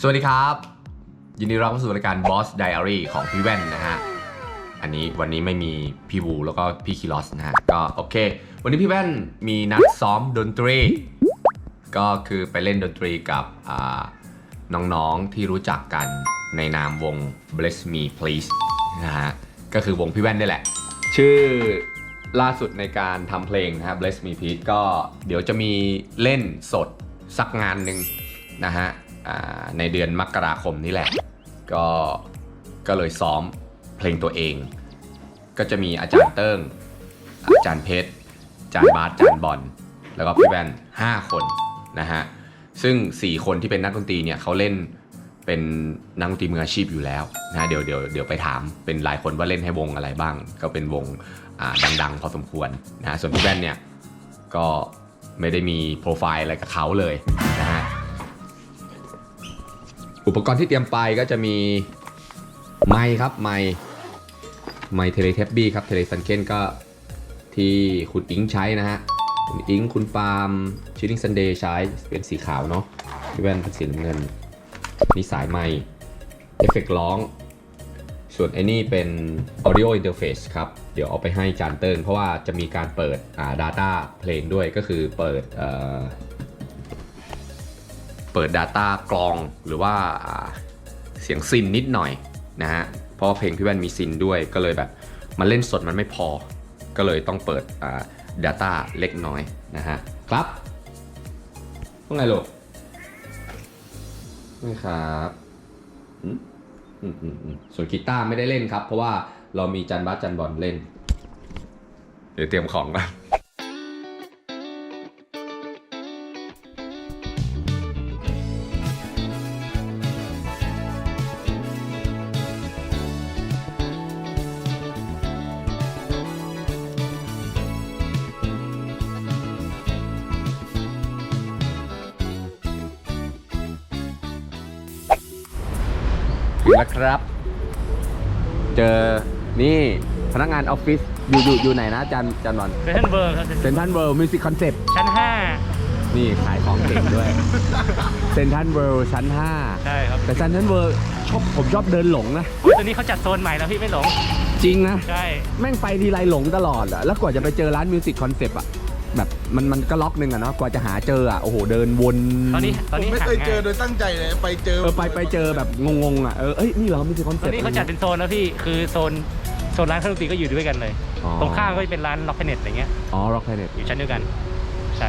สวัสดีครับ ยินดีรับเข้าสู่รายการ Boss Diary ของพี่แว่นนะฮะ อันนี้วันนี้ไม่มีพี่วูแล้วก็พี่คิรอสนะฮะ ก็โอเค วันนี้พี่แว่นมีนัดซ้อมดนตรี ก็คือไปเล่นดนตรีกับน้องๆที่รู้จักกันในนามวง Bless Me Please นะฮะ ก็คือวงพี่แว่นนี่แหละ ชื่อล่าสุดในการทำเพลงนะครับ Bless Me Please ก็เดี๋ยวจะมีเล่นสดสักงานหนึ่งนะฮะ ในเดือนมกราคมนี้แหละ ก็ก็เลยซ้อมเพลงตัวเอง ก็จะมีอาจารย์เติ้ง อาจารย์เพชรอาจารย์บาสอาจารย์บอลแล้วก็พี่แว่น5คนนะฮะซึ่ง 4 คนที่เป็นนักดนตรีเนี่ยเขาเล่นเป็นนักดนตรีมืออาชีพอยู่แล้วนะฮะเดี๋ยวเดี๋ยวเดี๋ยวไปถามเป็นหลายคนว่าเล่นให้วงอะไรบ้าง ก็เป็นวงดังๆ พอสมควรนะฮะส่วนพี่แว่นเนี่ยก็ไม่ได้มีโปรไฟล์อะไรกับเขาเลย อุปกรณ์ที่เตรียมไปก็จะมีไมค์ครับไมค์ไมค์เทเลเทปบี้ครับเทเลซันเคนก็ที่คุณอิงใช้นะฮะคุณอิงคุณปาล์มชิลลิงซันเดย์ใช้เป็นสีขาวเนาะพี่แว่นเป็นสีน้ำเงินนี่สายไมค์เอฟเฟกตร้อง ส่วนไอ้นี่เป็น audio interface ครับ เดี๋ยวเอาไปให้จานเติ้งเพราะว่าจะมีการเปิดอ่า data เพลงด้วยก็คือเปิด เปิด Data กรองหรือว่าเสียงซินนิดหน่อยนะฮะเพราะว่าเพลงพี่แว่นมีซินด้วยก็เลยแบบมันเล่นสดมันไม่พอ ก็เลยต้องเปิดอ่า Data เล็กน้อยนะฮะครับว่าไงลูกไม่ครับส่วนกีตาร์ไม่ได้เล่นครับ เพราะว่าเรามีจันบัสจันบอลเล่น เดี๋ยวเตรียมของก่อน ครับ เจอนี่พนักงานออฟฟิศอยู่อยู่อยู่ไหนนะจันจันวันเซนทรัลเวิร์ครับเซนทันเวิลด์มิวสิกคอนเซ็ปต์ชั้นนี่ขายของเก่งด้วยเซนทันเวิลด์ชั้น 5 ใช่ครับ5แต่เซนทันเวิลด์ชอบผมชอบเดินหลงนะอุ๊ยตอนนี้เขาจัดโซนใหม่แล้วพี่ไม่หลง จริงนะ ใช่ แม่งไปทีไรหลงตลอดอะแล้วกว่าจะไปเจอร้านมิวสิกคอนเซ็ปต์อะแบบ มันมันก็ล็อกหนึงอะเนาะกว่าจะหาเจออะโอ้โหเดินวนตอนนี้ตอนผมนี้ไม่หาเคยเจอง่ายโดยตั้งใจเลยไปเจอเออไปไปเจอแบบงงๆอะเออเอ้ยนี่เหรอมิวสิกคอนตอเซ็ปนต์นี้เขาจัดเป็นโซนแล้วพี่คือโซนโซนร้านเครื่องดนตรีก็อยู่ด้วยกันเลยตรงข้างก็จะเป็นร้านล็อกเน็ตอะไรเงี้ยอ๋อร็อกไพเน็ตอยู่ชั้นเดียวกัน ใช่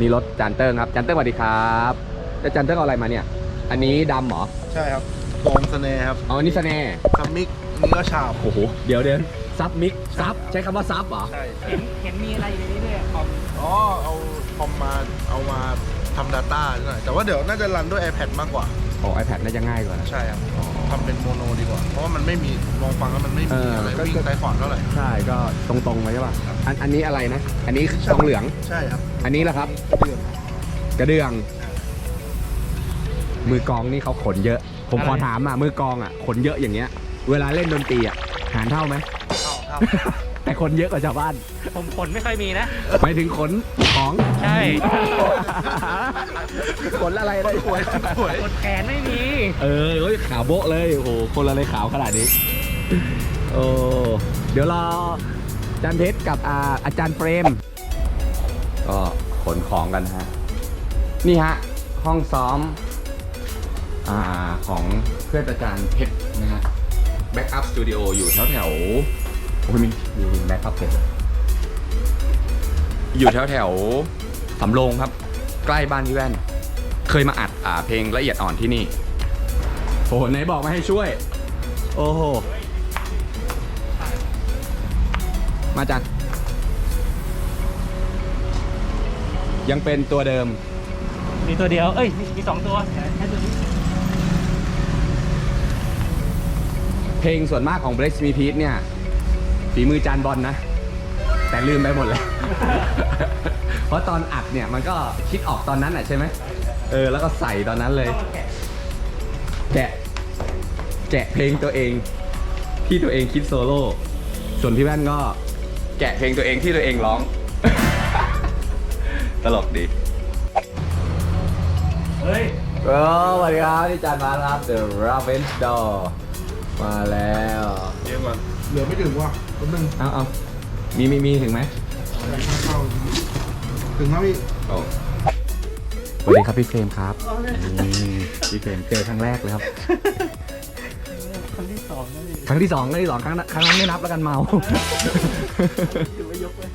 นี่รถจานเติ้งครับจานเติ้งสวัสดีครับแล้วจานเติ้งเอาอะไรมาเนี่ย อันนี้ดำเหรอใช่ครับโฟมสเน่ห์ครับอ๋ออันนี้สแน่ห์ซัมมิกอันนี้ก็ฉาบโอ้โหเดี๋ยวเดี๋ยว ซับมิกซับใช้คำว่าซับเหรอ ใช่เห็นเห็นมีอะไรอยู่ในนี้ด้วยคอมอ๋อเอาคอมมาเอามาทำ Data หน่อยแต่ว่าเดี๋ยวน่าจะรันด้วย iPad มากกว่า โอ้ iPad น่าจะง่ายกว่านะ ใช่ครับทำเป็นโมโนดีกว่า เพราะว่ามันไม่มีลองฟังแล้วมันไม่เอมีออะไรก็ วิ่งไต้ขวานเท่าไหร่ ใช่ ก็ตรงๆไปใช่ป่ะอันอันนี้อะไรนะ อันนี้ทองเหลือง ใช่ครับอันนี้แหละครับ เดือนกระเดื่อง มือกลองนี่เขาขนเยอะ ผมขอถามอะ มือกลองอะ ขนเยอะอย่างเงี้ย เวลาเล่นดนตรีอะ หารเท่าไหมเข้า ครับ แต่คนเยอะกว่าชาวบ้าน ผมขนไม่ค่อยมีนะหมายถึงขนของ ใช่ ขนอะไรได้หวยขนแขนไม่มี เออเฮ้ยขาวโบ๊ะเลยโอ้โหคนละเลยขาวขนาดนี้โอ้เดี๋ยวรออาจารย์เพชรกับอาอาจารย์เฟรม ก็ขนของกันฮะ นี่ฮะ ห้องซ้อมอาของเพื่อนอาจารย์เพชรนะฮะ Backup Studio อยู่แถวแถวๆ โอ้ยมีมี Backup เพชรอยู่แถวแถวๆสำโรงครับ ใกล้บ้านพี่แว่น เคยมาอัดอ่าเพลงละเอียดอ่อนที่นี่โอ้โหไหนบอกมาให้ช่วย โอ้โห มาจัด ยังเป็นตัวเดิม มีตัวเดียว เอ้ย มีมีสองตัวแค่ตัวนี้เพลงส่วนมากของ Bless Me Peace เนี่ย ฝีมือจานบอลนะ แต่ลืมไปหมดเลยเพราะตอนอัดเนี่ยมันก็คิดออกตอนนั้นอะใช่ไหมเออแล้วก็ใส่ตอนนั้นเลย แกะแกะเพลงตัวเอง ที่ตัวเองคิดโซโล่ส่วนพี่แว่นก็ แกะเพลงตัวเองที่ตัวเองร้อง ตลกดีเฮ้ยโอ้สวัสดีครับที่จานมาครับ The Raven Door มาแล้วเดี๋ยวก่อนเหลือไม่ถึงว่ะ แป๊บนึงเอาเอามีมีมีถึงไหมเอาค่าเข้าถึงแล้วพี่โอ้สวัสดีครับพี่เฟรมครับพี่เฟรมเจอครั้งแรกเลยครับ ครั้งที่สองนั่นเองครั้งที่สองครั้งที่สองครั้งนั้นครั้งนั้นไม่นับแล้วกันเมา ถือว่ายกเลย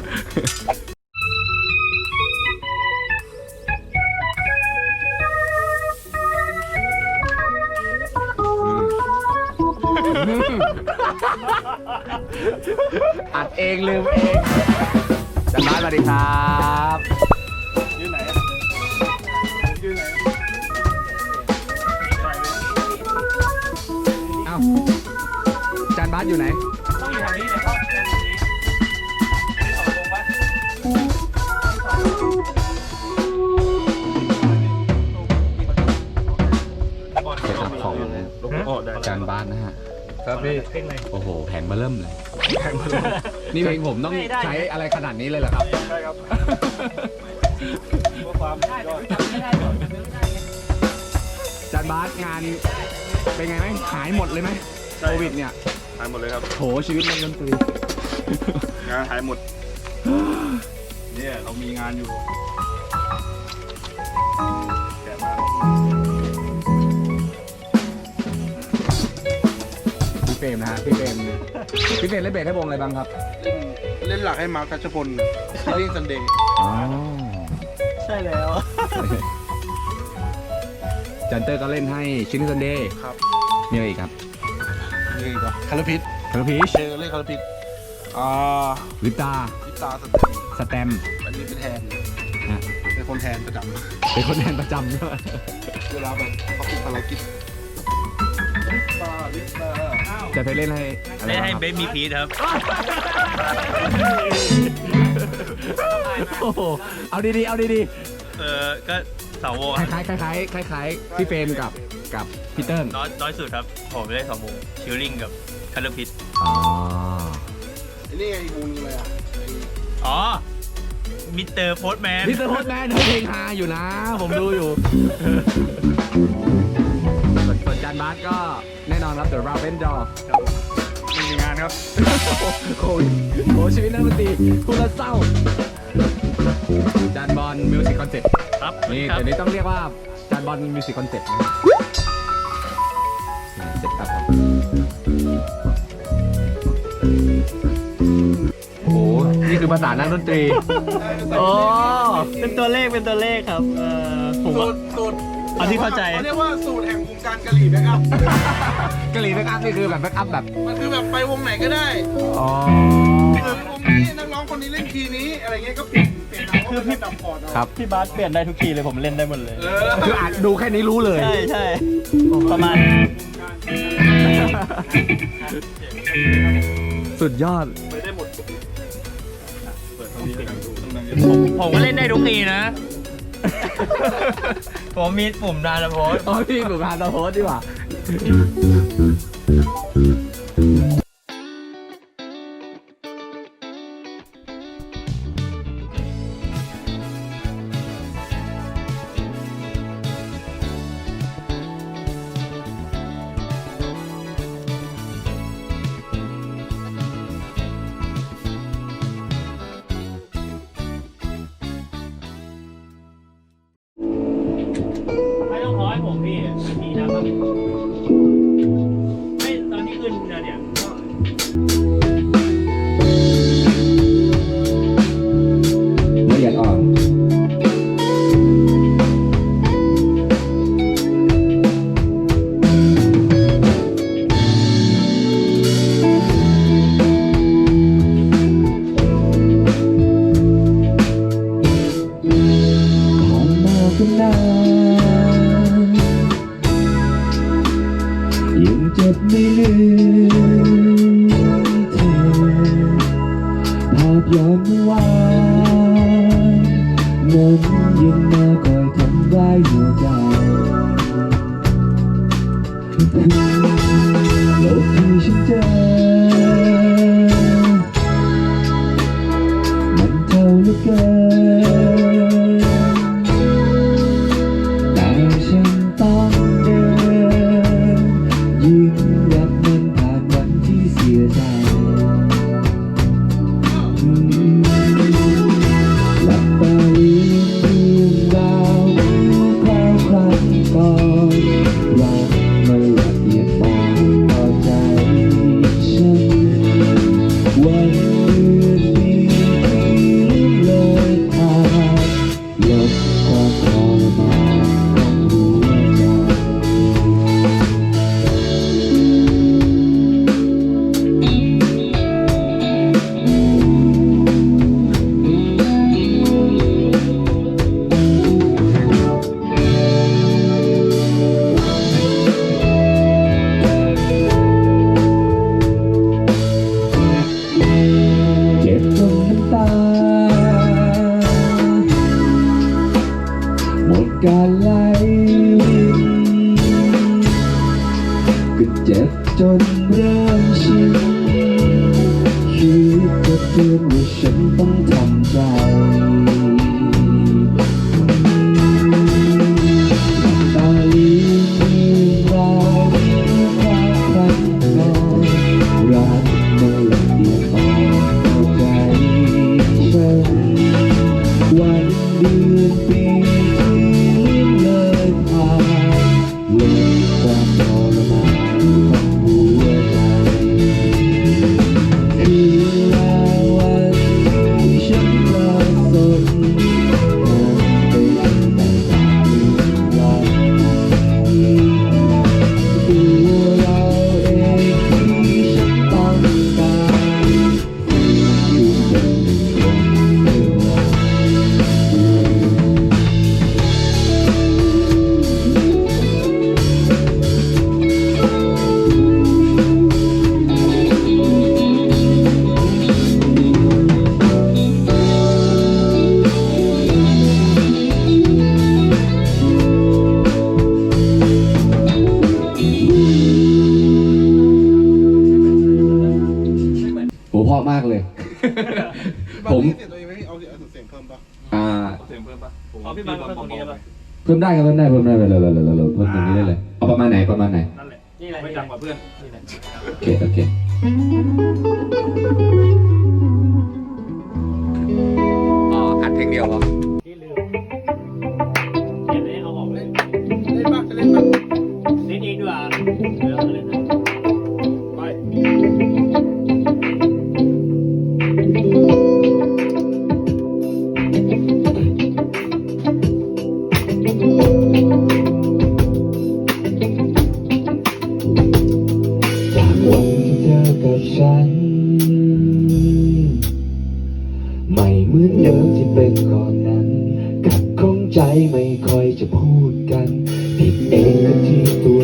เองลืมเองจันบ้านสวัสดีครับยืนไหนยืนไหนเอ้าจานบ้านอยู่ไหน ต้องอยู่แถวนี้เลยครับแถวนี้อันนี้สองวงปะเสร็จของโอ้ได้จานบ้านนะฮะ ครับพี่เพลงอะไรโอ้โห แผงมาเริ่มเลย นี่เพลงผมต้องไม่ได้ใช้อะไรขนาดนี้เลยเหรอครับ ใช่ครับความได้แต่จำไม่ได้หรอกจำไม่ได้ไงจานบาสงานเป็นไงไหมหายหมดเลยไหมโควิดเนี่ยหายหมดเลยครับ โหชีวิตมันดนตรีงานหายหมด เนี่ยเรามีงานอยู่แกะมาพี่เฟรมนะฮะพี่เฟรม พี่เฟรมเล่นเบสให้วงอะไรบ้างครับเล่นหลักให้มาร์คทัชพลเรียกซันเดย์อ๋อใช่แล้ว จันเตอร์ก็เล่นให้ชินนิสันเดย์ครับมีอะไรอีกครับนี่ก็คาร์พิษคาร์พีชเจอเล่นคาร์พิษอ่าลิปตาลิปตาสเตย์สแตมป์อันนี้เป็นแทนฮะเป็นคนแทนประจเป็นคนแทนประจำใช่ไหมำเวลาแบบเขาติดภารกิจลิปตาลิปตา จะไปเล่นให้อะไรเล่นบ้างให้ครับเบบี้พีทครับ โอ้โหเอาดีๆเอาดีเออก็เสาวงๆคล้ายๆคล้ายๆคล้ายๆพี่เฟรมกับกับพี่เติ้ลน้อยน้อยสุดครับ ผมได้สองวงชิลลิงกับคัลเลอร์พิทอ๋อไอ้นี่ไงอีกวงนึงเลยอะไอ้อ๋อ มิสเตอร์โพสแมนพี่เติ้ลโคตรแมนเพลงฮาอยู่นะ ผมดูอยู่ ส่วนส่วนจานบาสก็แน่นอนครับ The Raven Door ไม่มีงานครับ โควิดโหชีวิตนักดนตรีพูดแล้วเศร้าจานบอลมิวสิกคอนเซ็ปต์ครับนี่ครับเดี๋ยวนี้ต้องเรียกว่าจานบอลมิวสิกคอนเซ็ปต์นะครับนี่เสร็จครับผมโอ้โหนี่คือภาษานักดนตรีโอ้เป็นตัวเลขเป็นตัวเลขครับเออผมสูว่าตรสูตร เอาที่เข้าใจ เขาเรียกว่าสูตรแห่งวง การกะหรี่แบ็กอัพ กะหรี่แบ็กอัพนี่คือแบบแบ็กอัพแบบ มันคือแบบไปวงไหนก็ได้อ๋อคือวงนี้นักร้องคนนี้เล่นคีย์นี้อะไรเงี้ยก็เปลี่ยนเปลี่ยนเอาคือพี่ดับคอร์ดเอาครับ พี่บาสเปลี่ยนได้ทุกทีเลยผมเล่นได้หมดเลย เออคืออ่านดูแค่นี้รู้เลย ใช่ใช่ประมาณ สุดยอด ไปได้หมดเปิดตรงนี้เลยดูตรงนั้นผมผมก็เล่นได้ทุกทีนะ ผมมีปุ่มดาราโพส อ๋อพี่หนูพาตาโพสดีกว่า โลกที่ หมดการไหลก็เจ็บจนเริ่มชินคิดกัเตือนว่าฉันต้องทำใจ นได้ครับเพิ่นได้เพิ่นได้เลยเลยเลยเลยเพิ่นอย่งนี้ได้เลยเอาประมาณไหนประมาณไหนนั่นแหละไม่ดังกว่าเพื่อนโอเคโอเคอ๋ออัดเพลงเดียวเหรอ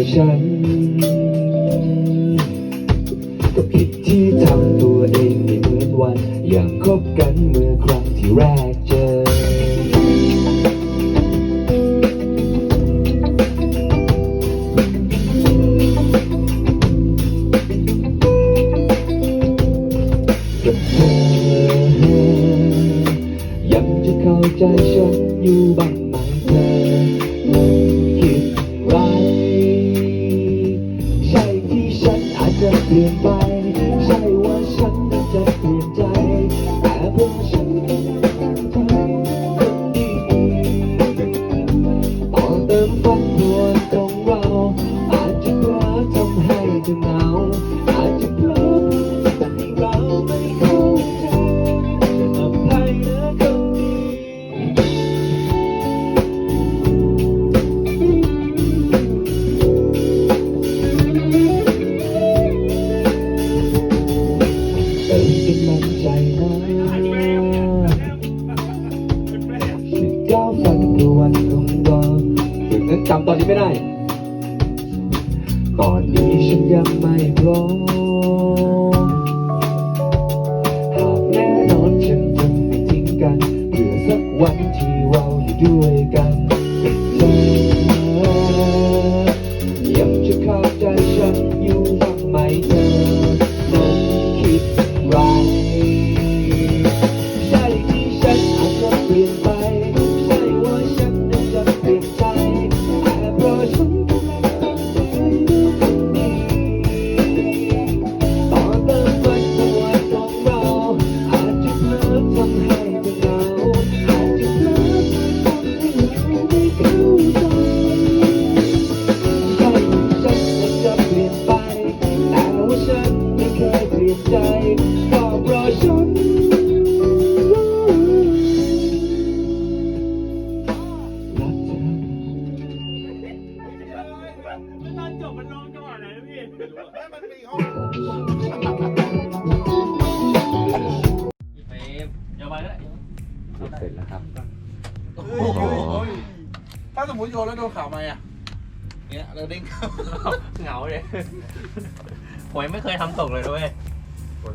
shine. goodbye. ไม่ได้ ตอนนี้ฉันยังไม่พร้อม กี่เฟรมอย่าไปแล้เสร็จแล้วครับ โอ้โหถ้าสมมติโยนแล้วโดนข่าวมาอะเนี่ยเราดิ้งเหงาเลยผมไม่เคยทำตกเลยด้วย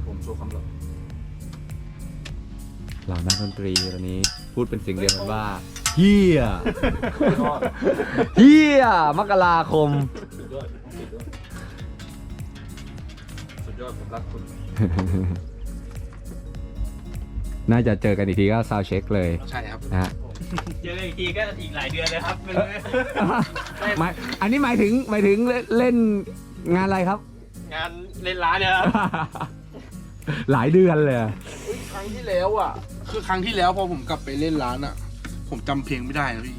ผมโชว์คำหลอกหล่านักดนตรีตอนนี้พูดเป็นเสียงเดียวกันว่าเฮียเฮียมกราคม ดยอดผมรักคุณ น่าจะเจอกันอีกทีก็ซาวเช็คเลยใช่ครับ นะฮะ เจอกันอีกทีก็อีกหลายเดือนเลยครับหมายอันนี้หมายถึงหมายถึงเล่นเล่นงานอะไรครับ งานเล่นร้านเนี่ยครับหลายเดือนเลยอะครั้งที่แล้วอะ คือครั้งที่แล้วพอผมกลับไปเล่นร้านอะ ผมจำเพลงไม่ได้นะพี่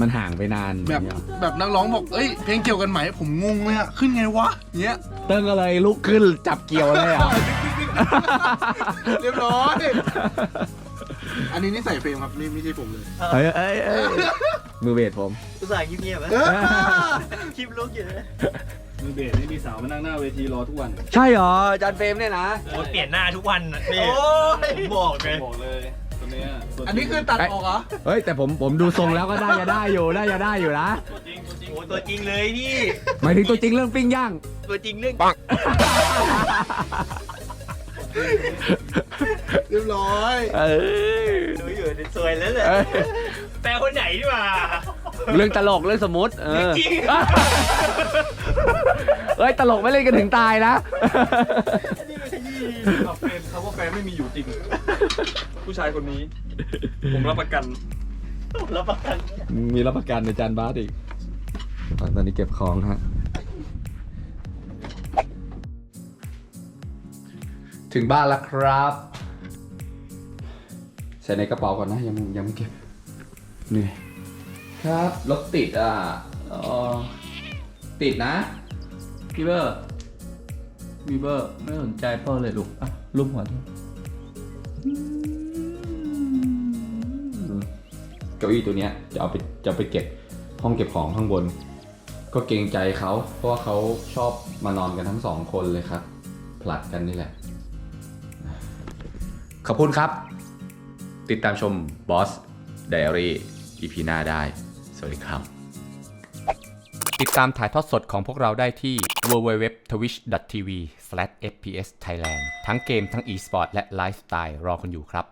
มันห่างไปนานแบบอย่างเงี้ยแบบนักร้องบอก เอ้ย เพลงเกี่ยวกันไหม ผมงงเลยอะขึ้นไงวะเนี้ยเติ้งก็เลยลุกขึ้นจับเกี่ยวเลยอะ เรียบร้อย อันนี้นี่ใส่เฟรมครับนี่ไม่ใช่ผมเลย เอ้ยเอ้ยเอ้ยมือเบสผม อุตส่าห์เงียบๆนะคลิปลุกอยู่นะมือเบสนี่มีสาวมานั่งหน้าเวทีรอทุกวันใช่เหรออาจารย์เฟรมเนี่ยนะ โอ้ยเปลี่ยนหน้าทุกวันนะพี่ผมบอกเลย บอกเลย คนเนี้ยตัวจริงอันนี้คือตัดออกเหรอ เฮ้ยแต่ผมผมดูทรงแล้วก็ได้จะได้อยู่ได้จะได้อยู่นะตัวจริงตัวจริงโอ้ยตัวจริงเลยพี่ หมายถึงตัวจริงเรื่องปิ้งย่าง ตัวจริงเรื่องเรียบร้อย เอ้ยดูอยู่ในซวยแล้วเลยเอ้ยแปลคนไหนดีกว่าเรื่องตลกเรื่องสมมติเออจริงเอ้ยตลกไม่เล่นกันถึงตายนะกับแฟนเขาว่าแฟนไม่มีอยู่จริง ผู้ชายคนนี้ ผมรับประกัน รับประกันมีรับประกันในจานบาสอีกตอนนี้เก็บของฮะ ถึงบ้านแล้วครับ ใส่ในกระเป๋าก่อนนะ ยังยังไม่เก็บเหนี่อยครับรถติดอะเออติดนะพี่เบอร์พี่เบอร์ไม่สนใจพ่อเลยลูกอะรูปหัวด้วย เก้าอี้ตัวเนี้ยจะเอาไปจะเอาไปเก็บห้องเก็บของข้างบน ก็เกรงใจเขาเพราะว่าเขาชอบมานอนกันทั้งสองคนเลยครับ ผลัดกันนี่แหละ ขอบคุณครับ ติดตามชม Boss Diary EP หน้าได้ สวัสดีครับ ติดตามถ่ายทอดสดของพวกเราได้ที่ www.twitch.tv/fpsthailand ทั้งเกมทั้ง e-sport และไลฟ์สไตล์รอคุณอยู่ครับ